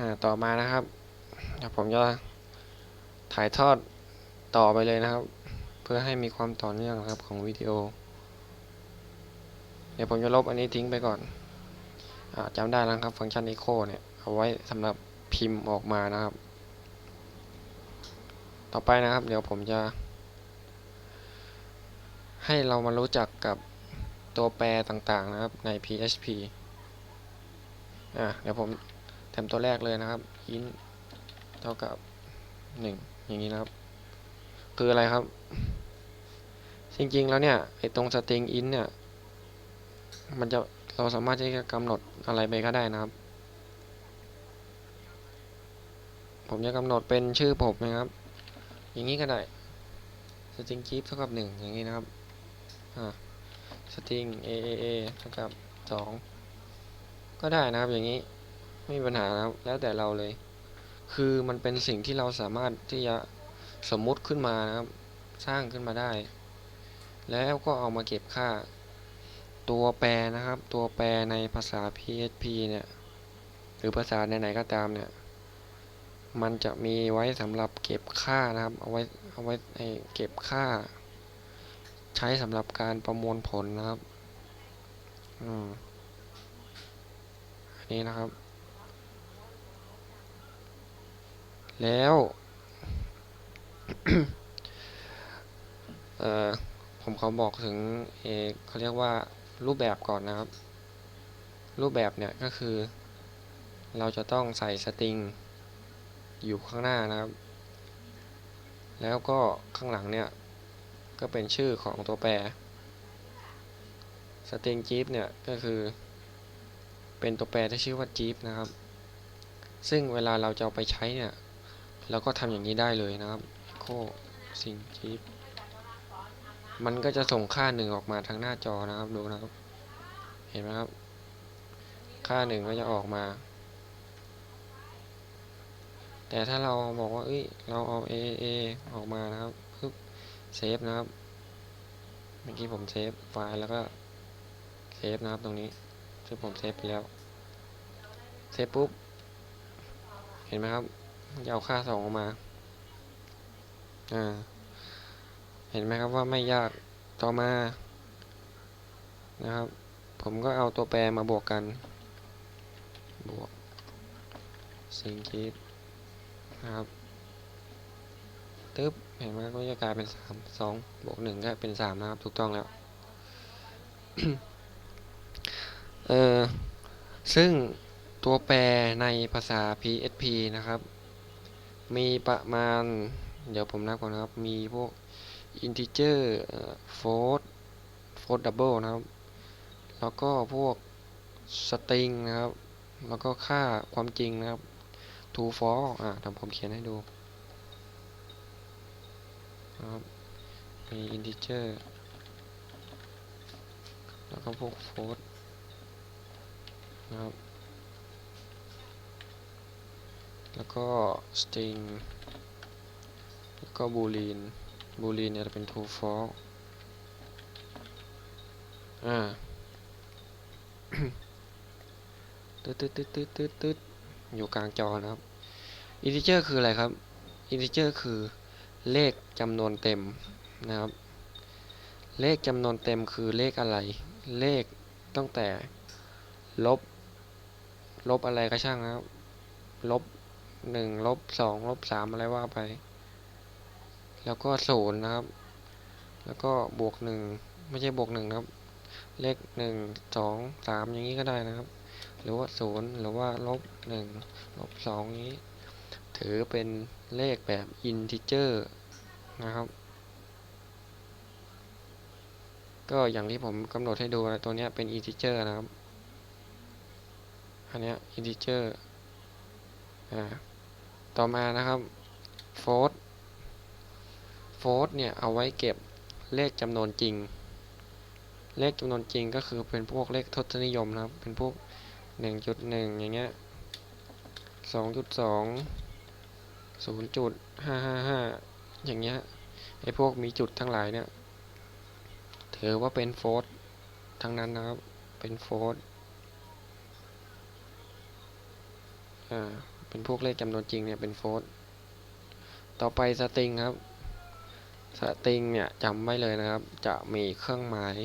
อ่าต่อมานะครับเดี๋ยวผมจะถ่ายทอดต่อไปเลยนะครับ เพื่อให้มีความต่อเนื่องนะครับของวิดีโอ เดี๋ยวผมจะลบอันนี้ทิ้งไปก่อนอาจำได้แล้วครับฟังก์ชัน echo เนี่ยเอาไว้สำหรับพิมพ์ออกมานะครับ ต่อไปนะครับ เดี๋ยวผมจะ ให้เรามารู้จักกับตัวแปรต่างๆนะครับใน PHP อะเดี๋ยวผม มตัวแรกเลยนะครับ int เท่ากับ 1 อย่างนี้นะครับ คืออะไรครับ จริงๆแล้วเนี่ยไอตรง string int เนี่ย มันจะเราสามารถที่จะกำหนดอะไรไปก็ได้นะครับ ผมจะกำหนดเป็นชื่อผมนะครับ อย่างนี้ก็ได้ string keep เท่ากับ 1 อย่างนี้นะครับอ่า string a a a เท่ากับ 2 ก็ได้นะครับอย่างนี้ ไม่มีปัญหาครับแล้วแต่เราเลย คือมันเป็นสิ่งที่เราสามารถที่จะสมมุติขึ้นมานะครับ สร้างขึ้นมาได้ แล้วก็เอามาเก็บค่า ตัวแปรนะครับ ตัวแปรในภาษา PHP เนี่ย หรือภาษาไหนๆก็ตามเนี่ย มันจะมีไว้สำหรับเก็บค่านะครับ เอาไว้เอาไว้ให้เก็บค่า ใช้สำหรับการประมวลผลนะครับ อืมอันนี้นะครับ แล้ว เอ่อ ผมขอบอกถึงเอเขาเรียกว่ารูปแบบก่อนนะครับ รูปแบบเนี่ยก็คือ เราจะต้องใส่สตริง อยู่ข้างหน้านะครับ แล้วก็ข้างหลังเนี่ย ก็เป็นชื่อของตัวแปร string jeep เนี่ยก็คือ เป็นตัวแปรที่ชื่อว่า jeep นะครับ ซึ่งเวลาเราจะเอาไปใช้เนี่ย เราก็ทำอย่างนี้ได้เลยนะครับ echo string jeep มันก็จะส่งค่าหนึ่งออกมาทางหน้าจอนะครับดูนะครับ เห็นไหมครับ ค่าหนึ่งก็จะออกมา แต่ถ้าเราบอกว่าเอ้ยเราเอา a a ออกมานะครับปึ๊บเซฟนะครับเมื่อกี้ผมเซฟไฟล์แล้วก็เซฟนะครับตรงนี้ซึ่งผมเซฟไปแล้วเซฟปุ๊บเห็นไหมครับ จะเอาค่าสองออกมา อ่า เห็นไหมครับว่าไม่ยาก ต่อมา นะครับ ผมก็เอาตัวแปรมาบวกกัน บวกซิงคิดนะครับ ตึ๊บ เห็นไหมก็จะกลายเป็นสามสองบวกหนึ่งก็เป็นสามนะครับ ถูกต้องแล้ว เออซึ่งตัวแปรในภาษา PHP นะครับ มีประมาณ เดี๋ยวผมนับก่อนนะครับ มีพวก integer เอ่อ float float double นะครับ แล้วก็พวก string นะครับ แล้วก็ค่าความจริงนะครับ true false อ่าทำผมเขียนให้ดูนะครับมี integer แล้วก็พวก float นะครับ แล้วก็ string แล้วก็ boolean boolean เนี่ยจะเป็น true false อ่าตึ๊ดตึ๊ดตึ๊ดตึ๊ดตึ๊ดตึ๊ดอยู่กลางจอนะครับ integer คืออะไรครับ integer คือเลขจำนวนเต็มนะครับ เลขจำนวนเต็มคือเลขอะไร เลขตั้งแต่ลบ ลบอะไรก็ช่างนะครับ ลบ หนึ่งลบสองลบสามอะไรว่าไป แล้วก็ศูนย์นะครับ แล้วก็บวกหนึ่งไม่ใช่บวกหนึ่งนะครับ เลขหนึ่งสองสามอย่างนี้ก็ได้นะครับ หรือว่าศูนย์หรือว่าลบหนึ่งลบสองนี้ ถือเป็นเลขแบบ integer นะครับ ก็อย่างที่ผมกำหนดให้ดูนะตัวเนี้ยเป็น integer นะครับ อันเนี้ย integer อ่า ต่อมานะครับ float float เนี่ยเอาไว้เก็บเลขจำนวนจริง เลขจำนวนจริงก็คือเป็นพวกเลขทศนิยมนะครับ เป็นพวก 1.1 อย่างเงี้ย 2.2 0.555 อย่างเงี้ยไอพวกมีจุดทั้งหลายเนี่ย ถือว่าเป็นโฟลตทั้งนั้นนะครับ เป็นโฟลตอ่า เป็นพวกเลขจำนวนจริงเนี่ยเป็นโฟลตต่อไปสตริงครับ สตริงเนี่ยจำไว้เลยนะครับ จะมีเครื่องหมาย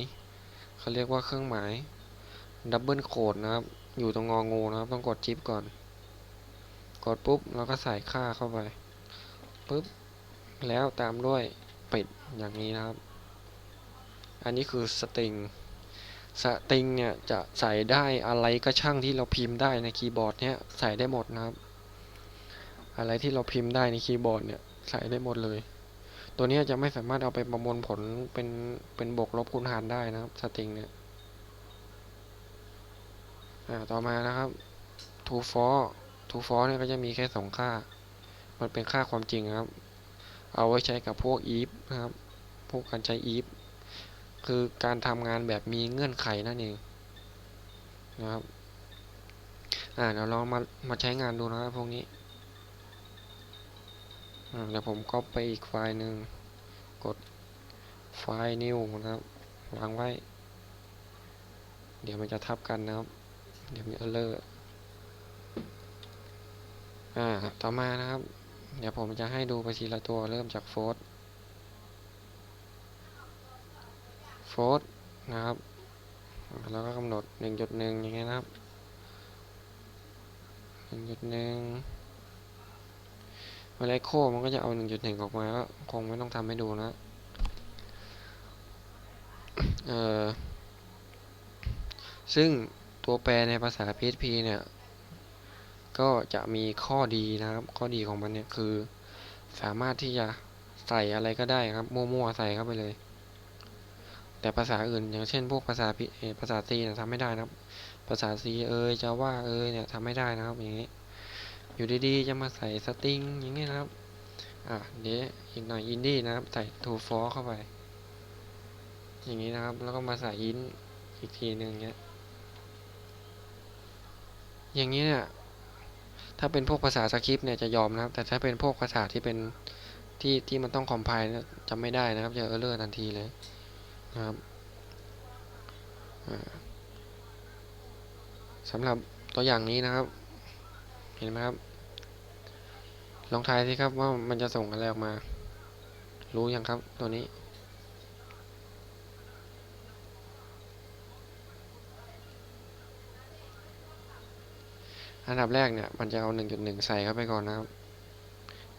เขาเรียกว่าเครื่องหมายดับเบิลโคดนะครับ อยู่ตรงงองูนะครับ ต้องกดชิปก่อน กดปุ๊บแล้วก็ใส่ค่าเข้าไปปุ๊บแล้วตามด้วยปิดอย่างนี้นะครับ อันนี้คือสตริงสตริงเนี่ยจะใส่ได้อะไรก็ช่างที่เราพิมพ์ได้ในคีย์บอร์ดเนี่ยใส่ได้หมดนะครับ อะไรที่เราพิมพ์ได้ในคีย์บอร์ดเนี่ยใส่ได้หมดเลย ตัวนี้จะไม่สามารถเอาไปประมวลผลเป็นเป็นบวกลบคูณหารได้นะครับสตริงเนี่ยต่อมานะครับ to for to for เนี่ยก็จะมีแค่สองค่า มันเป็นค่าความจริงครับ เอาไว้ใช้กับพวก if นะครับ พวกการใช้ if คือการทำงานแบบมีเงื่อนไขนั่นเองนะครับ อ่าเดี๋ยวลองมามาใช้งานดูนะครับพวกนี้ อ่าเดี๋ยวผมก็ไปอีกไฟล์หนึ่งกดไฟล์ new นะครับวางไว้ เดี๋ยวมันจะทับกันนะครับ เดี๋ยวมี error อ่าต่อมานะครับ เดี๋ยวผมจะให้ดูไปทีละตัวเริ่มจากโฟร์โฟร์นะครับ แล้วก็กำหนด 1.1 อย่างเงี้ยนะครับ 1.1 ลาโคมันก็จะเอา 1.1 ออกมาก็คงไม่ต้องทำให้ดูนะ เอ่อ ซึ่งตัวแปรในภาษา PHP เนี่ย ก็จะมีข้อดีนะครับ ข้อดีของมันเนี่ยคือ สามารถที่จะใส่อะไรก็ได้ครับ มั่วๆ ใส่เข้าไปเลย แต่ภาษาอื่นอย่างเช่น พวกภาษาภาษา C เนี่ยทำไม่ได้นะครับ ภาษา C เอยจะว่าเอยเนี่ยทำไม่ได้นะครับอย่างนี้ อยู่ดีๆ จะมาใส่สตริงอย่างนี้นะครับ อะเดี๋ยวอีกหน่อยอินดี้นะครับ ใส่ to for เข้าไป อย่างนี้นะครับ แล้วก็มาใส่ int อีกทีหนึ่งเงี้ย อย่างนี้เนี่ย ถ้าเป็นพวกภาษาสคริปต์เนี่ยจะยอมนะครับ แต่ถ้าเป็นพวกภาษาที่เป็นที่ที่มันต้องคอมไพล์จะไม่ได้นะครับ จะเออร์เลอร์ทันทีเลยนะครับอ่าสำหรับตัวอย่างนี้นะครับ ห็นไหมครับ ลองทายสิครับว่ามันจะส่งอะไรออกมา รู้ยังครับตัวนี้ อันดับแรกเนี่ยมันจะเอา 1.1 ใส่เข้าไปก่อนนะครับ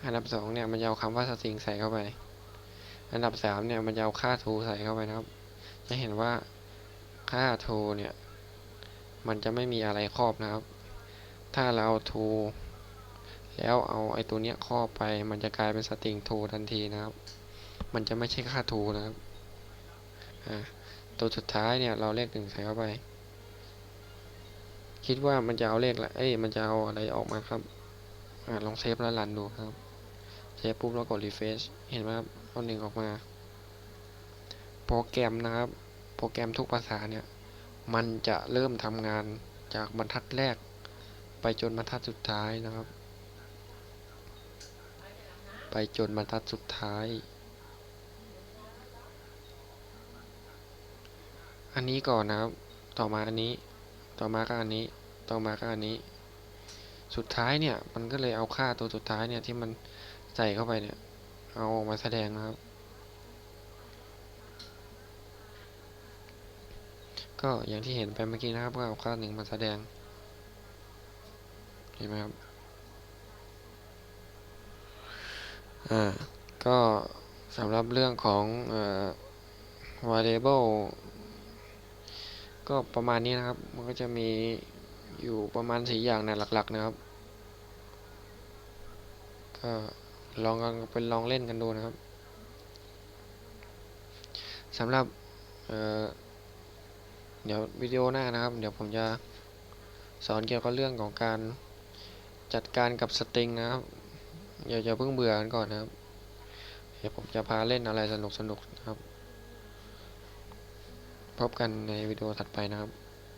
อันดับสองเนี่ยมันจะเอาคำว่า string ใส่เข้าไป อันดับสามเนี่ยมันจะเอาค่า to ใส่เข้าไปนะครับ จะเห็นว่าค่า to เนี่ยมันจะไม่มีอะไรครอบนะครับ ถ้าเราเอา to แล้วเอาไอ้ตัวเนี้ยครอบไป มันจะกลายเป็น string to ทันทีนะครับ มันจะไม่ใช่ค่า to นะครับอ่าตัวสุดท้ายเนี่ยเราเลขหนึ่งใส่เข้าไป คิดว่ามันจะเอาเลขละเอ้ยมันจะเอาอะไรออกมาครับอ่าลองเซฟแล้วรันดูครับเซฟปุ๊บแล้วกด refresh เห็นไหมครับเอาหนึ่งออกมาโปรแกรมนะครับ โปรแกรมทุกภาษาเนี่ย มันจะเริ่มทำงานจากบรรทัดแรก ไปจนบรรทัดสุดท้ายนะครับ ไปจนบรรทัดสุดท้าย อันนี้ก่อนนะครับ ต่อมาอันนี้ ต่อมาก็อันนี้ ต่อมาก็อันนี้ สุดท้ายเนี่ย มันก็เลยเอาค่าตัวสุดท้ายเนี่ยที่มันใส่เข้าไปเนี่ย เอาออกมาแสดงนะครับ ก็อย่างที่เห็นไปเมื่อกี้นะครับก็เอาค่าหนึ่งมาแสดง เห็นไหมครับ อ่า ก็สำหรับเรื่องของอ variable ก็ประมาณนี้นะครับ มันก็จะมีอยู่ประมาณสี่อย่างนะหลักๆนะครับ ก็ลองกันเป็นลองเล่นกันดูนะครับสำหรับเเดี๋ยววิดีโอหน้านะครับ เดี๋ยวผมจะสอนเกี่ยวกับเรื่องของการ จัดการกับสตริงนะครับอย่าอย่าเพิ่งเบื่อกันก่อนนะครับ เดี๋ยวผมจะพาเล่นอะไรสนุกสนุกนะครับ พบกันในวิดีโอถัดไปนะครับ